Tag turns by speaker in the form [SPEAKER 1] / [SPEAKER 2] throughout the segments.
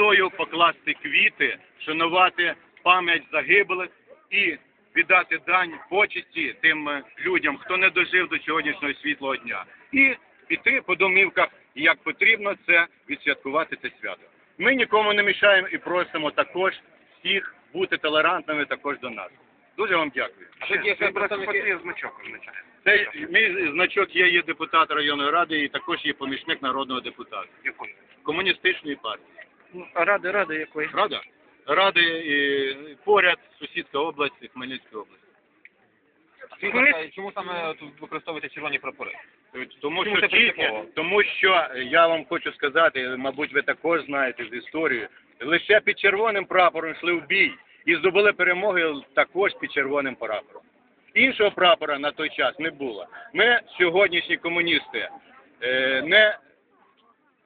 [SPEAKER 1] метою покласти квіти, шанувати пам'ять загиблих і віддати дань почесті тим людям, хто не дожив до сьогоднішнього світлого дня, і піти по домівках, як потрібно це відсвяткувати це свято. Ми нікому не мішаємо і просимо також всіх бути толерантними також до нас. Дуже вам дякую.
[SPEAKER 2] Тут є ще представники... значок.
[SPEAKER 1] Це мій значок я є депутат районної ради і також є помічник народного депутата комуністичної партії.
[SPEAKER 3] Ради, ради якої?
[SPEAKER 1] Рада? Ради і поряд сусідська область і Хмельницька область.
[SPEAKER 2] Скажіть, Чому саме тут використовуєте червоні прапори?
[SPEAKER 1] Тому
[SPEAKER 2] Чому
[SPEAKER 1] що
[SPEAKER 2] це
[SPEAKER 1] тільки,
[SPEAKER 2] принципово?
[SPEAKER 1] тому що я вам хочу сказати, мабуть, ви також знаєте з історії, лише під червоним прапором йшли в бій і здобули перемоги також під червоним прапором. Іншого прапора на той час не було. Ми сьогоднішні комуністи е, не,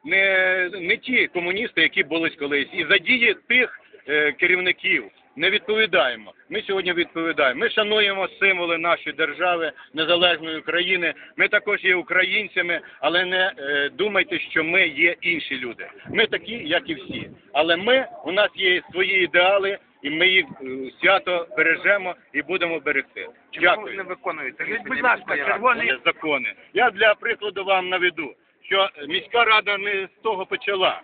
[SPEAKER 1] не, не ті комуністи, які були колись, і за дії тих е, керівників не відповідаємо. Ми сьогодні відповідаємо. Ми шануємо символи нашої держави, незалежної України. Ми також є українцями, але не е, думайте, що ми є інші люди. Ми такі, як і всі. Але ми у нас є свої ідеали, і ми їх е, свято бережемо і будемо берегти.
[SPEAKER 2] Чому
[SPEAKER 1] Дякую.
[SPEAKER 2] не виконуєте?
[SPEAKER 3] Будь ласка, червоний-
[SPEAKER 1] закони. Я для прикладу вам наведу, що міська рада не з того почала.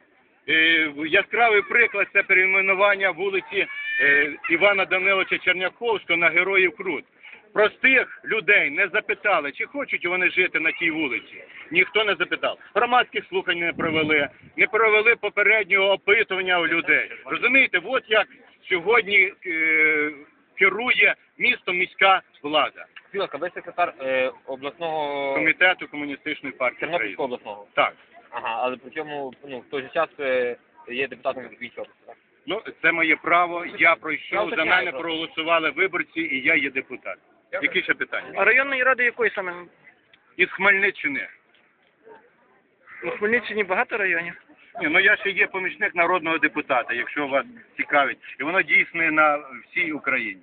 [SPEAKER 1] Е, Яскравий приклад це перейменування вулиці е, Івана Даниловича Черняховського на Героїв Крут. Простих людей не запитали, чи хочуть вони жити на тій вулиці. Ніхто не запитав. Громадських слухань не провели, не провели попереднього опитування у людей. Розумієте, от як сьогодні е, керує містом міська влада
[SPEAKER 2] Ласка, ви секретар е, обласного...
[SPEAKER 1] комітету комуністичної партії України.
[SPEAKER 2] Тернопільського обласного?
[SPEAKER 1] Так.
[SPEAKER 2] Ага, але при цьому ну, в той же час е, є депутатом області, так?
[SPEAKER 1] Ну, це моє право. Я пройшов, за
[SPEAKER 2] уточняю
[SPEAKER 1] мене
[SPEAKER 2] просто.
[SPEAKER 1] проголосували виборці, і я є депутат. Які ще питання?
[SPEAKER 3] А районної ради якої саме?
[SPEAKER 1] Із Хмельниччини.
[SPEAKER 3] У Хмельниччині багато районів.
[SPEAKER 1] Ні, ну я ще є помічник народного депутата, якщо вас цікавить. І воно дійсне на всій Україні.